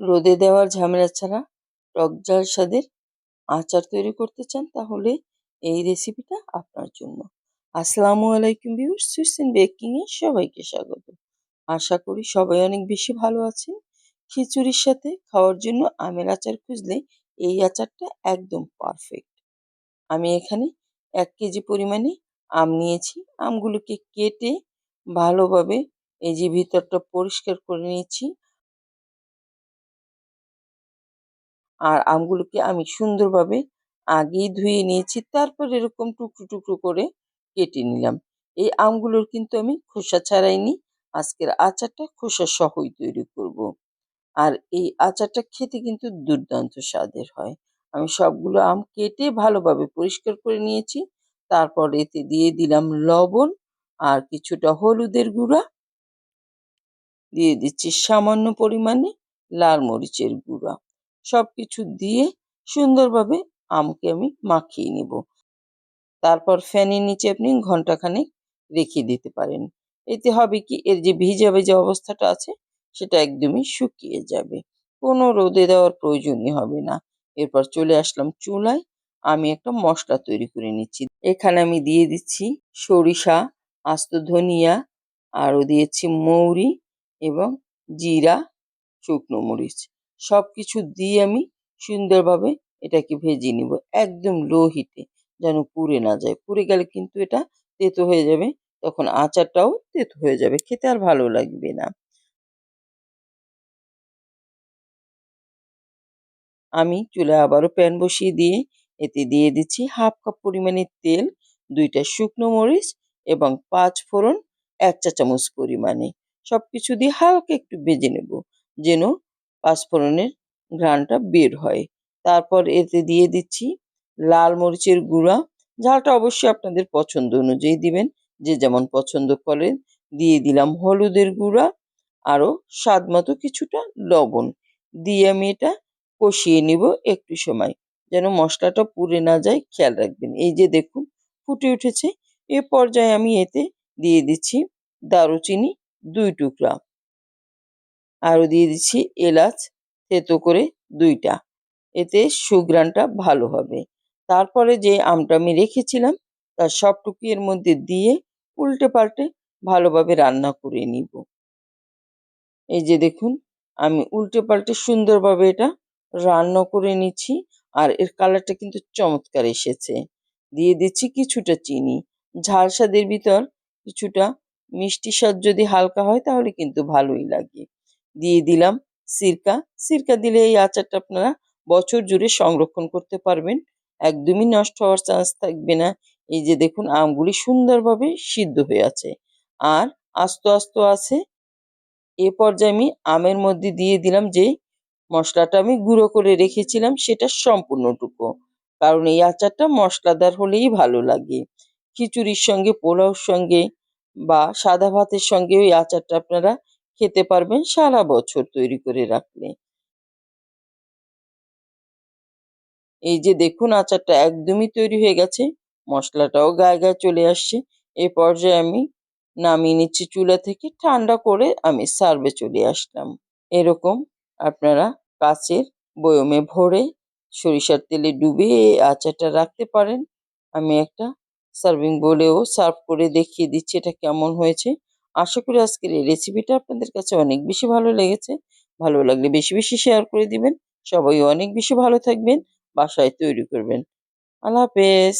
রোদে দেওয়ার ঝামেলা ছাড়া টক ঝাল স্বাদের আচার তৈরি করতে চান, তাহলে এই রেসিপিটা আপনার জন্য। আসসালামু আলাইকুম ভিউয়ার্স সুইটস বেকিং এ সবাইকে স্বাগত। আশা করি সবাই অনেক বেশি ভালো আছেন। খিচুড়ির সাথে খাওয়ার জন্য আমের আচার খুঁজলে এই আচারটা একদম পারফেক্ট আমি এখানে এক কেজি পরিমাণে আম নিয়েছি। আমগুলোকে কেটে ভালোভাবে এই যে ভিতরটা পরিষ্কার করে নিয়েছি। আর আমগুলোকে আমি সুন্দরভাবে আগেই ধুয়ে নিয়েছি, তারপর এরকম টুকরো টুকরো করে কেটে নিলাম। এই আমগুলোর কিন্তু আমি খোসা ছাড়াইনি, আজকের আচারটা খোসা সহই তৈরি করব। আর এই আচারটা খেতে কিন্তু দুর্দান্ত স্বাদের হয়। আমি সবগুলো আম কেটে ভালোভাবে পরিষ্কার করে নিয়েছি, তারপর এতে দিয়ে দিলাম লবণ আর কিছুটা হলুদের গুঁড়া। দিয়ে দিচ্ছি সামান্য পরিমাণে লাল মরিচের গুঁড়া। সব কিছু দিয়ে সুন্দরভাবে আমকে আমি মাখিয়ে নেব। তারপর ফ্যানের নিচে আপনি ঘন্টাখানেক রেখে দিতে পারেন। এতে হবে কি, এর যে ভিজা ভেজা অবস্থাটা আছে, সেটা একদমই শুকিয়ে যাবে। কোনো রোদে দেওয়ার প্রয়োজনই হবে না। এরপর চলে আসলাম চুলায়। আমি একটা মশলা তৈরি করে নিচ্ছি। এখানে আমি দিয়ে দিচ্ছি সরিষা, আস্ত ধনিয়া, আরও দিয়েছি মৌরি এবং জিরা, শুকনো মরিচ। সব কিছু দিয়ে আমি সুন্দরভাবে এটাকে ভেজে নিব, একদম লো হিটে যেন পুড়ে না যায়। পুড়ে গেলে কিন্তু এটা তেতো হয়ে যাবে, তখন আচারটাও তেতো হয়ে যাবে, খেতে আর ভালো লাগবে না। আমি চুলে আবারও প্যান বসিয়ে দিয়ে, এতে দিয়ে দিচ্ছি হাফ কাপ পরিমাণে তেল, দুইটা শুকনো মরিচ এবং পাঁচ ফোড়ন এক চা চামচ পরিমাণে। সব কিছু দিয়ে হালকা একটু ভেজে নেব, যেন পাঁচফোড়নের ঘ্রাণটা বের হয়। তারপর এতে দিয়ে দিচ্ছি লাল মরিচের গুঁড়া। ঝালটা অবশ্যই আপনাদের পছন্দ অনুযায়ী দিবেন। যে যেমন পছন্দ করেন, দিয়ে দিলাম হলুদের গুঁড়া, আরও স্বাদ মতো কিছুটা লবণ। দিয়ে আমি এটা কষিয়ে নিব একটু সময়, যেন মশলাটা পুড়ে না যায়, খেয়াল রাখবেন। এই যে দেখুন, ফুটে উঠেছে। এ পর্যায়ে আমি এতে দিয়ে দিচ্ছি দারুচিনি দুই টুকরা। আরও দিয়ে দিচ্ছি এলাচ, থেতো করে দুইটা। এতে সুঘ্রাণটা ভালো হবে। তারপরে যে আমটা আমি রেখেছিলাম, তার সবটুকু এর মধ্যে দিয়ে উল্টে পাল্টে ভালোভাবে রান্না করে নিব। এই যে দেখুন, আমি উল্টে পাল্টে সুন্দরভাবে এটা রান্না করে নিচ্ছি আর এর কালারটা কিন্তু চমৎকার এসেছে। দিয়ে দিচ্ছি কিছুটা চিনি। ঝাল স্বাদের ভিতর কিছুটা মিষ্টি স্বাদ যদি হালকা হয়, তাহলে কিন্তু ভালোই লাগে। দিয়ে দিলাম সিরকা। সিরকা দিলে এই আচারটা আপনারা বছর জুড়ে সংরক্ষণ করতে পারবেন। একদমই নষ্ট হওয়ার চান্স থাকবে না। এই যে দেখুন, আমগুলি সুন্দরভাবে সিদ্ধ হয়ে আছে। আর আস্ত আস্ত আছে। এ পর্যায়ে আমি আমের মধ্যে দিয়ে দিলাম যে মশলাটা আমি গুঁড়ো করে রেখেছিলাম, সেটা সম্পূর্ণটুকু। কারণ এই আচারটা মশলাদার হলেই ভালো লাগে। খিচুড়ির সঙ্গে, পোলাওর সঙ্গে বা সাদা ভাতের সঙ্গে ওই আচারটা আপনারা খেতে পারবেন সারা বছর তৈরি করে রাখলে। এই যে দেখুন আচারটা একদমই তৈরি হয়ে গেছে, মশলাটাও গায়ে গায়ে চলে আসছে। এই পর্যায়ে আমি নামিয়ে নিচ্ছি চুলা থেকে, ঠান্ডা করে আমি সার্ভে চলে আসলাম। এরকম আপনারা কাচের বয়মে ভরে সরিষার তেলে ডুবে এই আচারটা রাখতে পারেন। আমি একটা সার্ভিং বলেও সার্ভ করে দেখিয়ে দিচ্ছি এটা কেমন হয়েছে। আশা করি আজকের এই রেসিপিটা আপনাদের কাছে অনেক বেশি ভালো লেগেছে। ভালো লাগলে বেশি বেশি শেয়ার করে দিবেন। সবাই অনেক বেশি ভালো থাকবেন, বাসায় তৈরি করবেন। আল্লাহ হাফেজ।